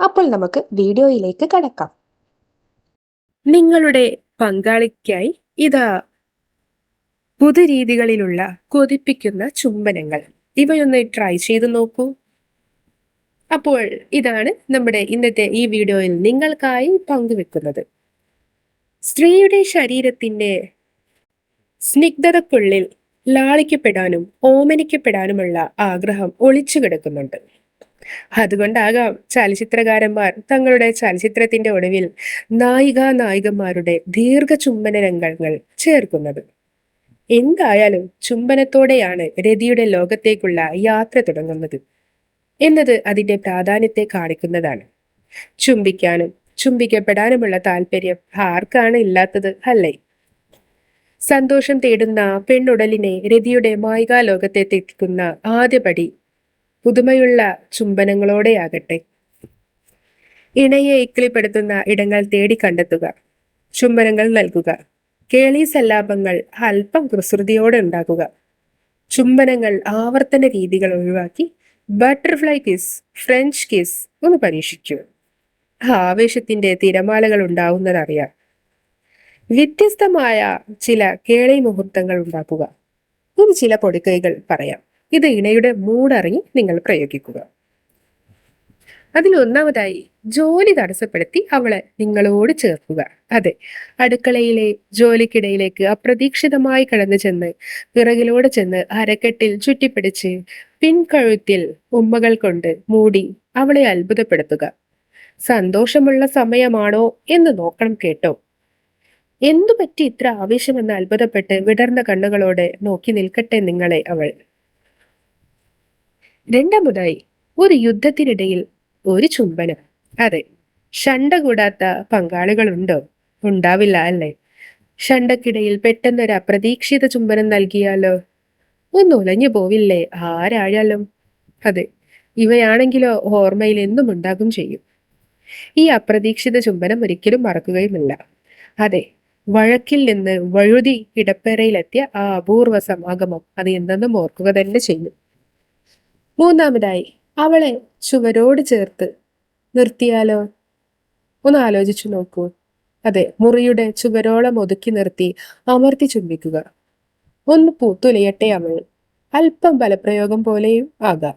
അപ്പോൾ നമുക്ക് വീഡിയോയിലേക്ക് കടക്കാം. നിങ്ങളുടെ പങ്കാളിക്കായി ഇതാ പുതുരീതികളിലുള്ള കൊതിപ്പിക്കുന്ന ചുംബനങ്ങൾ. ഇവയൊന്ന് ട്രൈ ചെയ്ത് നോക്കൂ. അപ്പോൾ ഇതാണ് നമ്മുടെ ഇന്നത്തെ ഈ വീഡിയോയിൽ നിങ്ങൾക്കായി പങ്കുവെക്കുന്നത്. സ്ത്രീയുടെ ശരീരത്തിന്റെ സ്നിഗ്ധതക്കുള്ളിൽ ലാളിക്കപ്പെടാനും ഓമനിക്കപ്പെടാനുമുള്ള ആഗ്രഹം ഒളിച്ചു കിടക്കുന്നുണ്ട്. അതുകൊണ്ടാകാം ചലച്ചിത്രകാരന്മാർ തങ്ങളുടെ ചലച്ചിത്രത്തിന്റെ ഒടുവിൽ നായിക നായികമാരുടെ ദീർഘചുംബന രംഗങ്ങൾ ചേർക്കുന്നത്. എന്തായാലും ചുംബനത്തോടെയാണ് രതിയുടെ ലോകത്തേക്കുള്ള യാത്ര തുടങ്ങുന്നത് എന്നത് അതിന്റെ പ്രാധാന്യത്തെ കാണിക്കുന്നതാണ്. ചുംബിക്കാനും ചുംബിക്കപ്പെടാനുമുള്ള താല്പര്യം ആർക്കാണ് ഇല്ലാത്തത് അല്ലേ? സന്തോഷം തേടുന്ന പെണ്ണുടലിനെ രതിയുടെ മായികാ ലോകത്തെത്തിക്കുന്ന ആദ്യപടി പുതുമയുള്ള ചുംബനങ്ങളോടെയാകട്ടെ. ഇണയെ ഇക്കിളിപ്പെടുത്തുന്ന ഇടങ്ങൾ തേടി കണ്ടെത്തുക. ചുംബനങ്ങൾ നൽകുക. കേളി സല്ലാപങ്ങൾ അല്പം കുസൃതിയോടെ ഉണ്ടാക്കുക ചുംബനങ്ങൾ ആവർത്തന രീതികൾ ഒഴിവാക്കി ബട്ടർഫ്ലൈ കിസ് ഫ്രഞ്ച് കിസ് ഒന്ന് പരീക്ഷിക്കൂ. ആവേശത്തിന്റെ തിരമാലകൾ ഉണ്ടാവുന്നതറിയാം. വ്യത്യസ്തമായ ചില കേളി മുഹൂർത്തങ്ങൾ ഉണ്ടാക്കുക. ഇനി ചില പൊടിക്കൈകൾ പറയാം. ഇത് ഇണയുടെ മൂടറിഞ്ഞ് നിങ്ങൾ പ്രയോഗിക്കുക. അതിൽ ഒന്നാമതായി ജോലി തടസ്സപ്പെടുത്തി അവളെ നിങ്ങളോട് ചേർക്കുക. അതെ അടുക്കളയിലെ ജോലിക്കിടയിലേക്ക് അപ്രതീക്ഷിതമായി കടന്നു ചെന്ന് പിറകിലൂടെ ചെന്ന് അരക്കെട്ടിൽ ചുറ്റിപ്പിടിച്ച് പിൻകഴുത്തിൽ ഉമ്മകൾ കൊണ്ട് മൂടി അവളെ അത്ഭുതപ്പെടുത്തുക. സന്തോഷമുള്ള സമയമാണോ എന്ന് നോക്കണം കേട്ടോ. എന്തു പറ്റി ഇത്ര ആവേശമെന്ന് അത്ഭുതപ്പെട്ട് വിടർന്ന കണ്ണുകളോടെ നോക്കി നിൽക്കട്ടെ നിങ്ങളെ അവൾ. രണ്ടാമതായി ഒരു യുദ്ധത്തിനിടയിൽ ഒരു ചുംബനം. അതെ ഷണ്ട കൂടാത്ത പങ്കാളികളുണ്ടോ? ഉണ്ടാവില്ല അല്ലേ? ഷണ്ടക്കിടയിൽ പെട്ടെന്നൊരു അപ്രതീക്ഷിത ചുംബനം നൽകിയാലോ? ഒന്ന് ഉലഞ്ഞു പോവില്ലേ ആരായാലും? അതെ ഇവയാണെങ്കിലോ ഓർമ്മയിൽ എന്നും ഉണ്ടാകും ചെയ്യും. ഈ അപ്രതീക്ഷിത ചുംബനം ഒരിക്കലും മറക്കുകയുമില്ല. അതെ വഴക്കിൽ നിന്ന് വഴുതി ഇടപ്പേറയിലെത്തിയ ആ അപൂർവ സമാഗമം അത് എന്തെന്നും ഓർക്കുക തന്നെ ചെയ്യും. മൂന്നാമതായി അവളെ ചുവരോട് ചേർത്ത് നിർത്തിയാലോ? ഒന്ന് ആലോചിച്ചു നോക്കൂ. അതെ മുറിയുടെ ചുവരോളം ഒതുക്കി നിർത്തി അമർത്തി ചുംബിക്കുക. ഒന്ന് പൂത്തുലയട്ടെ അവൾ. അല്പം ബലപ്രയോഗം പോലെയും ആകാം.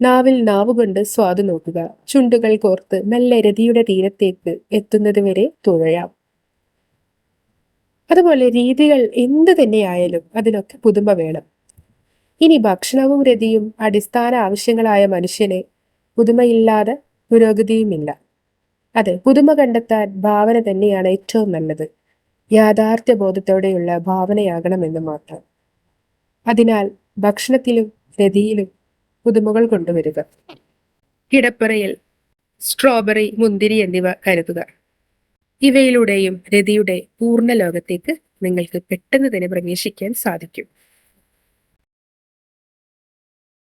നാവിൽ നാവുകൊണ്ട് സ്വാദ് നോക്കുക. ചുണ്ടുകൾ കോർത്ത് മെല്ലെ രതിയുടെ തീരത്തേക്ക് എത്തുന്നത് വരെ തുഴയാം. അതുപോലെ രീതികൾ എന്ത് തന്നെയായാലും അതിനൊക്കെ പുതുമ വേണം. ഇനി ഭക്ഷണവും രതിയും അടിസ്ഥാന ആവശ്യങ്ങളായ മനുഷ്യനെ പുതുമയില്ലാതെ പുരോഗതിയുമില്ല. അതെ പുതുമ കണ്ടെത്താൻ ഭാവന തന്നെയാണ് ഏറ്റവും നല്ലത്. യാഥാർത്ഥ്യ ബോധത്തോടെയുള്ള ഭാവനയാകണമെന്ന് മാത്രം. അതിനാൽ ഭക്ഷണത്തിലും രതിയിലും പുതുമകൾ കൊണ്ടുവരിക. കിടപ്പറയിൽ സ്ട്രോബെറി മുന്തിരി എന്നിവ കരുതുക. ഇവയിലൂടെയും രതിയുടെ പൂർണ ലോകത്തേക്ക് നിങ്ങൾക്ക് പെട്ടെന്ന് തന്നെ പ്രവേശിക്കാൻ സാധിക്കും.